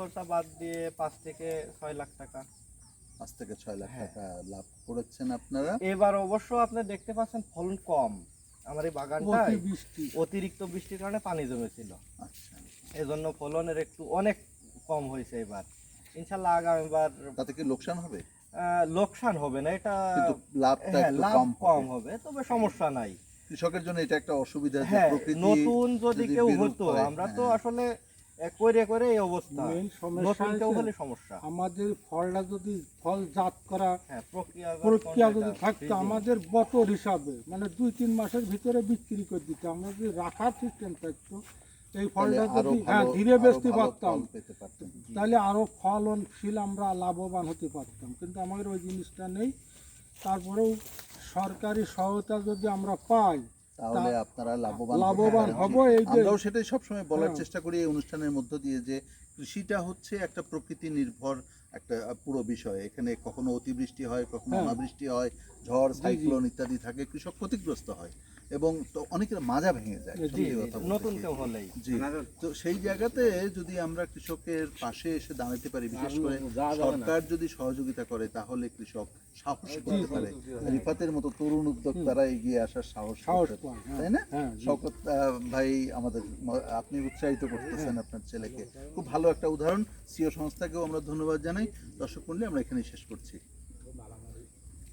খরচা বাদ দিয়ে পাঁচ থেকে ছয় লাখ টাকা। পাঁচ থেকে ছয় লাখ হ্যাঁ। টাকা লাভ করেছেন আপনারা? এবার অবশ্য আপনি দেখতে পাচ্ছেন ফলন কম। আমার এই বাগানটায় অতিরিক্ত বৃষ্টির কারণে পানি জমেছিল। আচ্ছা। এজন্য ফলনের একটু অনেক কম হয়েছে এবার। ইনশাল্লাহ আগামীবার তাতে কি লোকসান হবে? লোকসান হবে না এটা লাভটা হ্যাঁ লাভ কম কম হবে তবে সমস্যা নাই। কৃষকের জন্য এটা একটা অসুবিধা হ্যাঁ নতুন যদি কেউ হতো আমরা তো। আসলে করে করে এই অবস্থা। সমস্যা হলে আমাদের ফলটা যদি ফল জাত করা হ্যাঁ প্রক্রিয়া যদি থাকতো আমাদের বটর হিসাবে মানে দুই তিন মাসের ভিতরে বিক্রি করে দিতে আমরা যদি রাখার সিস্টেম থাকতো এই ফলটা যদি হ্যাঁ ধীরে বেচতে পারতাম। তাহলে আরও ফলনশীল আমরা লাভবান হতে পারতাম। কিন্তু আমাদের ওই জিনিসটা নেই। তারপরেও সরকারি সহায়তা যদি আমরা পাই তাহলে আপনারা লাভবান লাভবান হব এই যে আমরাও সেটাই সবসময় বলার হ্যাঁ। চেষ্টা করি এই অনুষ্ঠানের মধ্য দিয়ে যে কৃষিটা হচ্ছে একটা প্রকৃতি নির্ভর একটা পুরো বিষয় এখানে কখনো অতিবৃষ্টি হয় কখনো হ্যাঁ। অনাবৃষ্টি হয় ঝড়। সাইক্লোন ইত্যাদি থাকে কৃষক ক্ষতিগ্রস্ত হয় এবং তো অনেকের মাজা ভেঙে যায় নতুন কেউ হলেই। জি তো সেই জায়গাতে যদি আমরা কৃষকের পাশে এসে দাঁড়াতে পারি বিশেষ করে সরকার যদি সহযোগিতা করে তাহলে কৃষক সাহস করতে পারে। রিফাতের মতো তরুণ উদ্যোক্তারা এগিয়ে আসার সাহস হ্যাঁ। তাই না? হ্যাঁ, আহ, ভাই আমাদের আপনি উৎসাহিত করতেছেন আপনার ছেলেকে। খুব ভালো একটা উদাহরণ। সিও সংস্থাকেও আমরা ধন্যবাদ জানাই। দর্শক মন্ডলী আমরা এখানেই শেষ করছি।